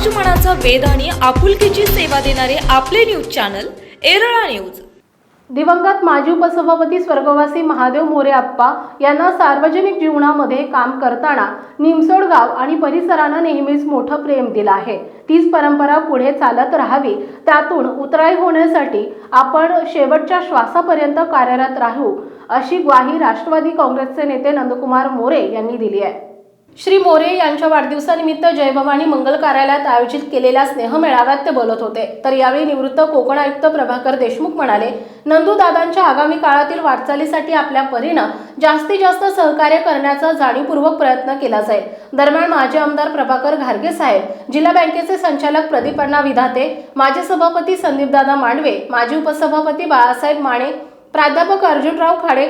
समाजमनाचा वेध आणि आपुलकीची सेवा देणारे आपले न्यूज चॅनल एरळा न्यूज. दिवंगत माजी उपसभापती स्वर्गवासी महादेव मोरे आप्पा यांना सार्वजनिक जीवनामध्ये काम करताना निमसोड गाव आणि परिसरानं नेहमीच मोठं प्रेम दिलं आहे. तीच परंपरा पुढे चालत राहावी त्यातून उतराई होण्यासाठी आपण शेवटच्या श्वासापर्यंत कार्यरत राहू अशी ग्वाही राष्ट्रवादी काँग्रेसचे नेते नंदकुमार मोरे यांनी दिली आहे. श्री मोरे यांच्या वाढदिवसानिमित्त जयभवानी मंगल कार्यालयात आयोजित केलेल्या स्नेहमेळाव्यात ते बोलत होते. तर यावेळी निवृत्त कोकण आयुक्त प्रभाकर देशमुख म्हणाले नंदूदादांच्या आगामी काळातील वाटचालीसाठी आपल्या परीनं जास्तीत जास्त सहकार्य करण्याचा जाणीवपूर्वक प्रयत्न केला जाईल. दरम्यान माजी आमदार प्रभाकर घारगे साहेब जिल्हा बँकेचे संचालक प्रदीप अण्णा विधाते माजी सभापती संदीपदादा मांडवे माजी उपसभापती बाळासाहेब माने प्राध्यापक अर्जुनराव खाडे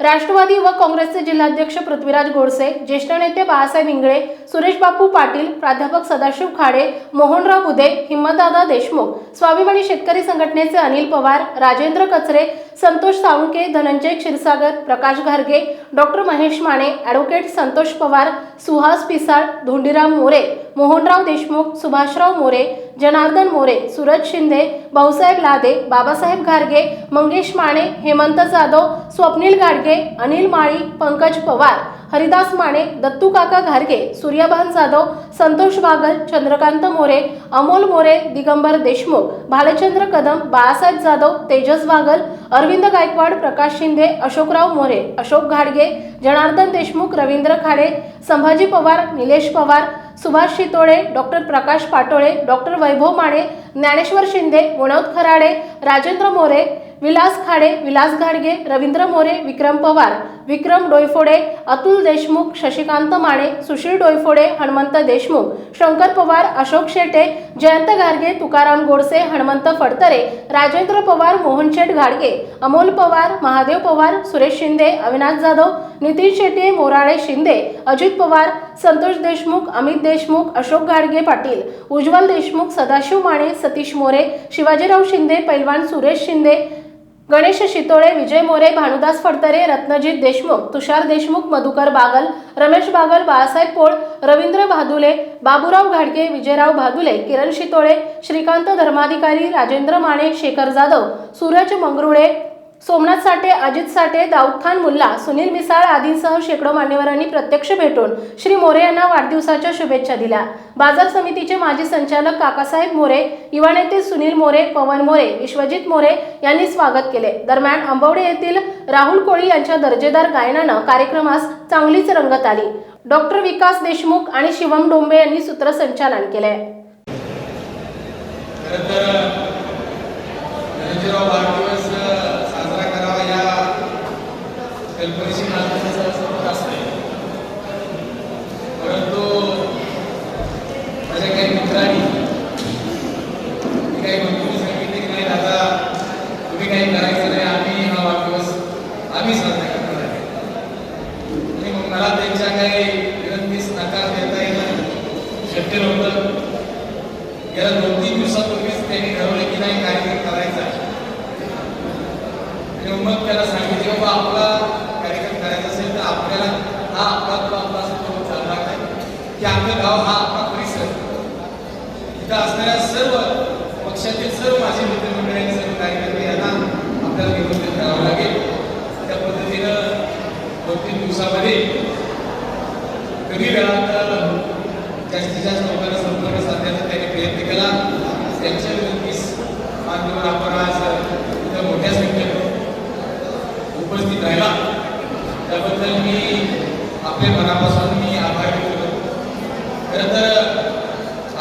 राष्ट्रवादी युवक काँग्रेसचे जिल्हाध्यक्ष पृथ्वीराज गोडसे ज्येष्ठ नेते बाळासाहेब इंगळे सुरेश बापू पाटील प्राध्यापक सदाशिव खाडे मोहनराव बुदे हिम्मतदादा देशमुख स्वाभिमानी शेतकरी संघटनेचे अनिल पवार राजेंद्र कचरे संतोष साळुंके धनंजय क्षीरसागर प्रकाश घारगे डॉक्टर महेश माने ॲडव्होकेट संतोष पवार सुहास पिसाळ धोंडीराम मोरे मोहनराव देशमुख सुभाषराव मोरे जनार्दन मोरे सूरज शिंदे भाऊसाहेब लादे बाबासाहेब घारगे मंगेश माने हेमंत जाधव स्वप्नील गाडगे अनिल माळी पंकज पवार हरिदास माने दत्तू काका घारगे सूर्यभान जाधव संतोष बागल चंद्रकांत मोरे अमोल मोरे दिगंबर देशमुख भालचंद्र कदम बाळासाहेब जाधव तेजस बागल अरविंद गायकवाड प्रकाश शिंदे अशोकराव मोरे अशोक घाडगे जनार्दन देशमुख रवींद्र खाडे संभाजी पवार निलेश पवार सुभाष शितोळे डॉक्टर प्रकाश पाटोळे डॉक्टर वैभव माने ज्ञानेश्वर शिंदे विनोद खराडे राजेंद्र मोरे विलास खाडे विलास घाडगे रवींद्र मोरे विक्रम पवार विक्रम डोयफोडे अतुल देशमुख शशिकांत माने सुशील डोयफोडे हनुमंत देशमुख शंकर पवार अशोक शेटे जयंत गाडगे तुकाराम गोडसे हनुमंत फडतरे राजेंद्र पवार मोहनशेठ घाडगे अमोल पवार महादेव पवार सुरेश शिंदे अविनाश जाधव नितीन शेटे मोराळे शिंदे अजित पवार संतोष देशमुख अमित देशमुख अशोक घाडगे पाटील उज्ज्वल देशमुख सदाशिव माने सतीश मोरे शिवाजीराव शिंदे पैलवान सुरेश शिंदे गणेश शितोळे विजय मोरे भानुदास फडतरे रत्नजित देशमुख तुषार देशमुख मधुकर बागल रमेश बागल बाळासाहेब पोळ रवींद्र भादुले बाबूराव घाडगे विजयराव भादुले किरण शितोळे श्रीकांत धर्माधिकारी राजेंद्र माने शेखर जाधव सूरज मंगरुळे सोमनाथ साठे अजित साठे दाऊद खान मुल्ला सुनील मिसाळ आदींसह शेकडो मान्यवरांनी प्रत्यक्ष भेटून श्री मोरे यांना वाढदिवसाच्या शुभेच्छा दिल्या. बाजार समितीचे माजी संचालक काकासाहेब मोरे युवा नेते सुनील मोरे पवन मोरे विश्वजित मोरे यांनी स्वागत केले. दरम्यान आंबवडे येथील राहुल कोळी यांच्या दर्जेदार गायनानं कार्यक्रमास चांगलीच रंगत आली. डॉक्टर विकास देशमुख आणि शिवम डोंबे यांनी सूत्रसंचालन केले खरं तर धनंजयराव वाढदिवस साजरा करावा या कल्पनेशी माझं संबंध असते परंतु माझ्या काही मित्रांनी मी काही मंत्री सांगितले की नाही दादा तुम्ही काही करायचं नाही आम्ही हा वाढदिवस आम्ही साजरा करणार आहे आणि मग मला त्यांच्या काही विनंतीस नकार देता येणं शक्य नव्हतं गेल्या दोन तीन दिवसापूर्वीच त्यांनी ठरवलं की नाही कार्यक्रम करायचा आणि मग त्याला सांगितले बाबा आपला कार्यक्रम करायचा असेल तर आपल्याला हा आपला तो आपला असतो चालला चालणार नाही की आपलं गाव हा आपला परिसर तिथं असणाऱ्या सर्व पक्षातील सर्व माझे मित्रमंडळी सर्व कार्यकर्ते यांना आपल्याला निमंत्रित करावं लागेल. त्या पद्धतीनं दोन तीन दिवसामध्ये कमी वेळात जास्तीत जास्त लोकांना संपर्क साधण्याचा त्यांनी प्रयत्न केला. त्यांच्या विनंतीस माध्यमावर आपण आज इथं मोठ्या संख्येनं उपस्थित राहिला. त्याबद्दल मी आपल्या मनापासून मी आभार व्यक्त करतो. खरं तर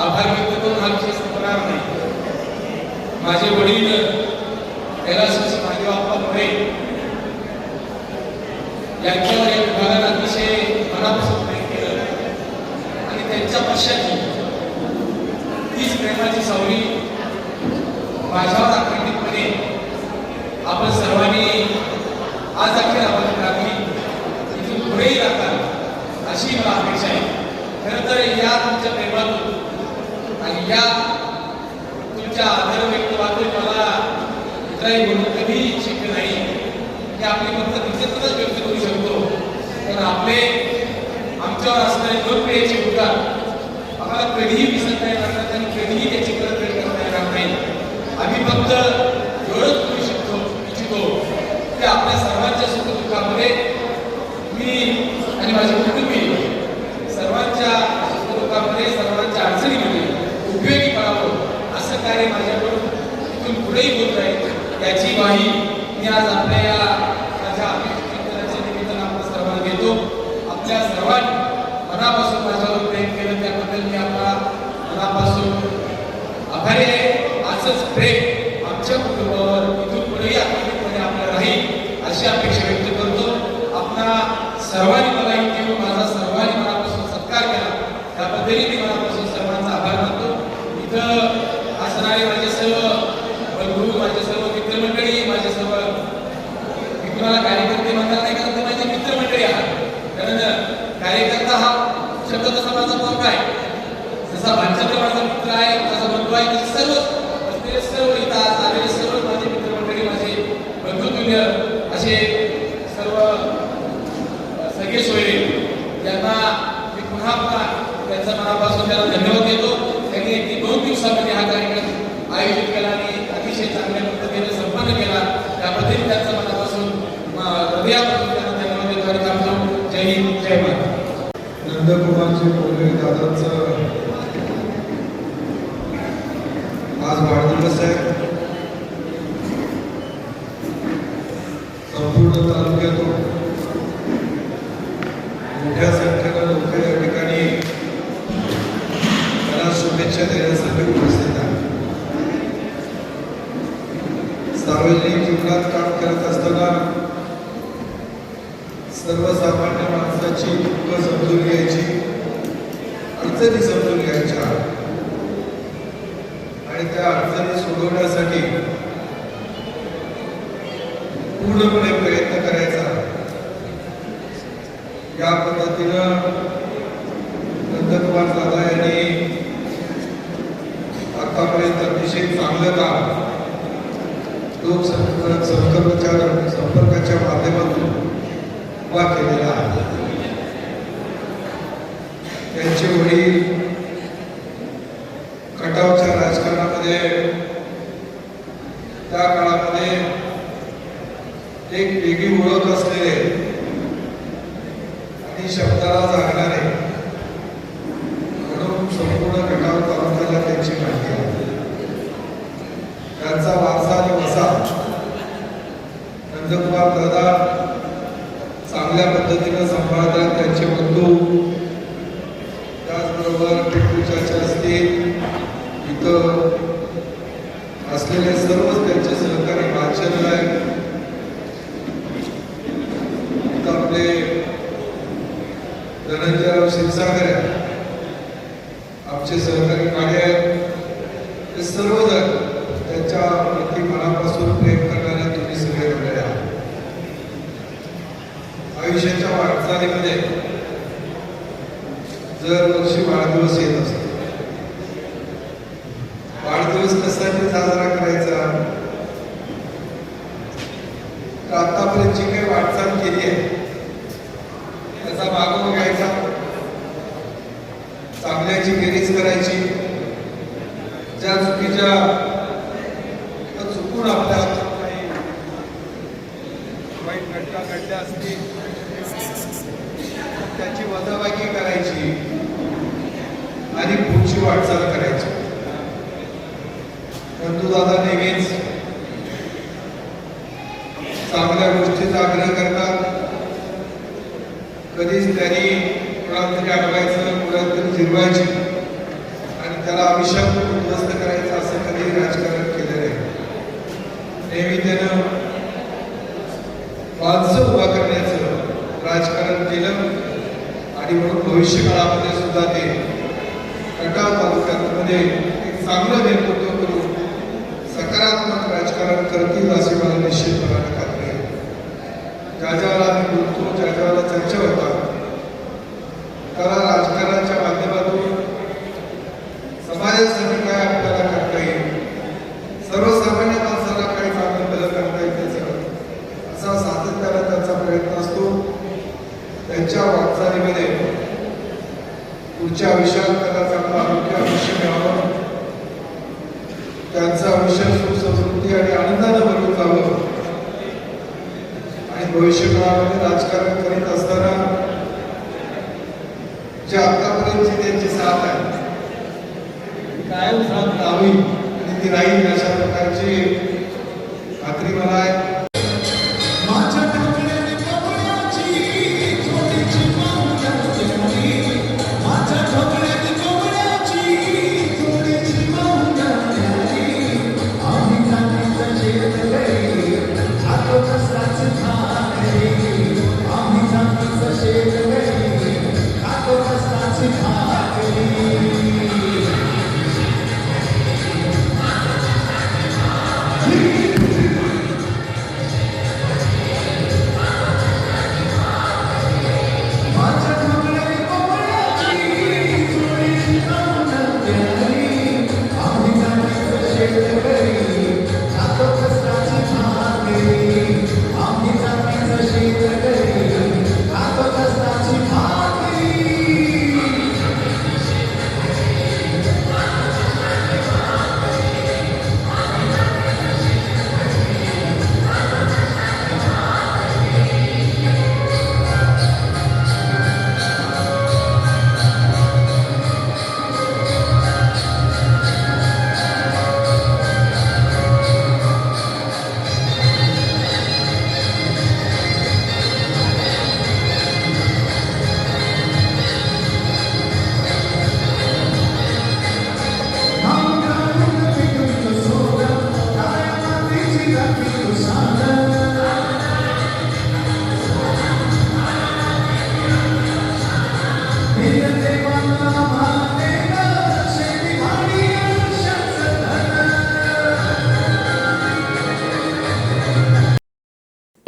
आभार व्यक्त करून हा विषय संपणार नाही. माझे वडील कैलास महादेव आप्पा मोरे यांच्यावर या विभागानं अतिशय मनापासून प्रेम केलं आणि त्यांच्या पश्चात तीच प्रेमाची सावली माझ्यावर अखंडितपणे आपण सर्वांनी आज अखेर आपण लागली इथून पुढेही राहतात अशी मला अपेक्षा आहे खरं तर या तुमच्या प्रेमातून. आणि या तुमच्या आदर व्यक्तवातून मला म्हणून कधीही शक्य नाही. की आपली मतं तिथेच व्यक्त करू शकतो. तर आपले आमच्यावर असणारे दोन पिढीचे उपकार आम्हाला कधीही विसर येणार नाही फक्त एवढंच करू शकतो इच्छितो की आपल्या सर्वांच्या सुखदुःखामध्ये मी आणि माझे कुटुंबीय सर्वांच्या सुखदुःखामध्ये सर्वांच्या अडचणीमध्ये उपयोगी पडावं असं कार्य माझ्याकडून इथून पुढेही होत त्याची याची मी आज आपल्या या माझ्या चिंतनाच्या निमित्तानं आपण सर्वांना देतो आपल्या सर्वांनी मनापासून माझ्यावर प्रेम केलं त्याबद्दल मी आपला मनापासून आभारी आहे असंच प्रेम आमच्या कुटुंबावर इथून पुढेही आत्मिकपणे आपलं राहील अशी अपेक्षा व्यक्त करतो आपणा सर्वांनी मला इथे येऊन माझा सर्वांनी मनापासून सत्कार केला त्याबद्दलही मी मनापासून सर्वांचा आभार मानतो इथं असणारे माझे सर्व बंधू माझे सर्व मित्रमंडळी माझे सर्व मी कुणाला कार्यकर्ते म्हणणार नाही कारण ते माझे मित्रमंडळी आहात कारण कार्यकर्ता हा शब्द तसा माझा मोठा आहे जसा भाजपचा माझा मित्र आहे माझा बंधू आहे तसे सर्व बसलेले सर्व इथं आज आलेले सर्व माझे मित्रमंडळी माझे बंधुतुल्य असे सर्व अ, सगळे सोयरे यांना मी पुन्हा पुन्हा त्यांचा मनापासून त्यांना धन्यवाद देतो. त्यांनी एक दोन दिवसामध्ये हा कार्यक्रम आयोजित केला आणि अतिशय चांगल्या पद्धतीने संपन्न केला. त्याबद्दल त्यांचा मनापासून हृदयापासून त्यांना धन्यवाद देतो आणि थांबतो जय हिंद जय भारत. नंदकुमारचे पोले दादांचं आज वाढदिवस आहे. संपूर्ण तालुक्यातून मोठ्या संख्येनं लोक या ठिकाणी त्यांना शुभेच्छा देण्यासाठी उपस्थित आहेत सार्वजनिक जीवनात काम करत असताना सर्वसामान्य माणसाची दुःख समजून घ्यायची. अडचणी समजून घ्यायच्या. आणि त्या अडचणी सोडवण्यासाठी पूर्णपणे प्रयत्न करायचा. या पद्धतीनं नंदकुमार दादा यांनी आतापर्यंत अतिशय चांगलं काम लोकसंपर्क संपर्काच्या संपर्काच्या माध्यमातून उभा केलेला आहे त्यांचे वडील कटावच्या राजकारणामध्ये त्या काळामध्ये एक वेगळी ओळख असलेले आणि शब्दाला जागणारे म्हणून संपूर्ण खटाव तालुक्याला त्यांची माहिती आहे त्यांचा वारसा आणि वसा नंदकुमार दादा चांगल्या पद्धतीनं सांभाळतात त्यांचे बंधू त्याचबरोबर पिंटू चाचा असतील इथं असलेले सर्व त्यांचे सहकारी वाचन आहे इथं आपले धनंजयराव क्षीरसागर आहे आमचे सहकारी काळे आहेत हे सर्वजण त्यांच्या प्रति मनापासून प्रेम करणारे तुम्ही सगळे मंडळी आहात आयुष्याच्या वाटचालीमध्ये जर वर्षी वाढदिवस येत असतो वाढदिवस कशासाठी साजरा करायचा तर आतापर्यंत जी काही वाटचाल केली आहे त्याचा मागोवा घ्यायचा चांगल्याची बेरीज करायची ज्या चुकीच्या किंवा चुकून आपल्या हातून काही वाईट घटना घडल्या असतील त्याची वजाबाकी करायची आणि पुढची वाटचाल करायची. परंतु दादा नेहमीच चांगल्या गोष्टीचा आग्रह करतात. कधीच त्यांनी कुणाला तरी अडवायचं कुणाला तरी जिरवायची आणि त्याला आयुष्यात उद्ध्वस्त करायचं असं कधी राजकारण केलं नाही. नेहमी त्यानं माणसं उभा करण्याचं राजकारण केलं आणि म्हणून भविष्य काळामध्ये सुद्धा ते खटाव तालुक्यामध्ये एक चांगलं नेतृत्व करून सकारात्मक राजकारण करतील असे मला निश्चितपणाने खात्री आहे. ज्या ज्याला आम्ही बोलतो ज्या ज्या चर्चा होतात त्याला राजकारणाच्या माध्यमातून समाजासाठी काय आपल्याला करता येईल सर्वसामान्य माणसाला काय चांगलं बदल करता येईल त्याचं असा सातत्यानं त्यांचा प्रयत्न असतो त्यांच्या वाटचालीमध्ये पुढच्या आयुष्यात त्याला चांगलं आरोग्य आयुष्य मिळावं त्यांचं आयुष्य सुख समृद्धी आणि आनंदानं भरून जावं आणि भविष्यकाळामध्ये राजकारण करीत असताना जे आतापर्यंतची त्यांची साथ आहे कायम साथ लावी आणि ती राहील अशा प्रकारची खात्री मला आहे.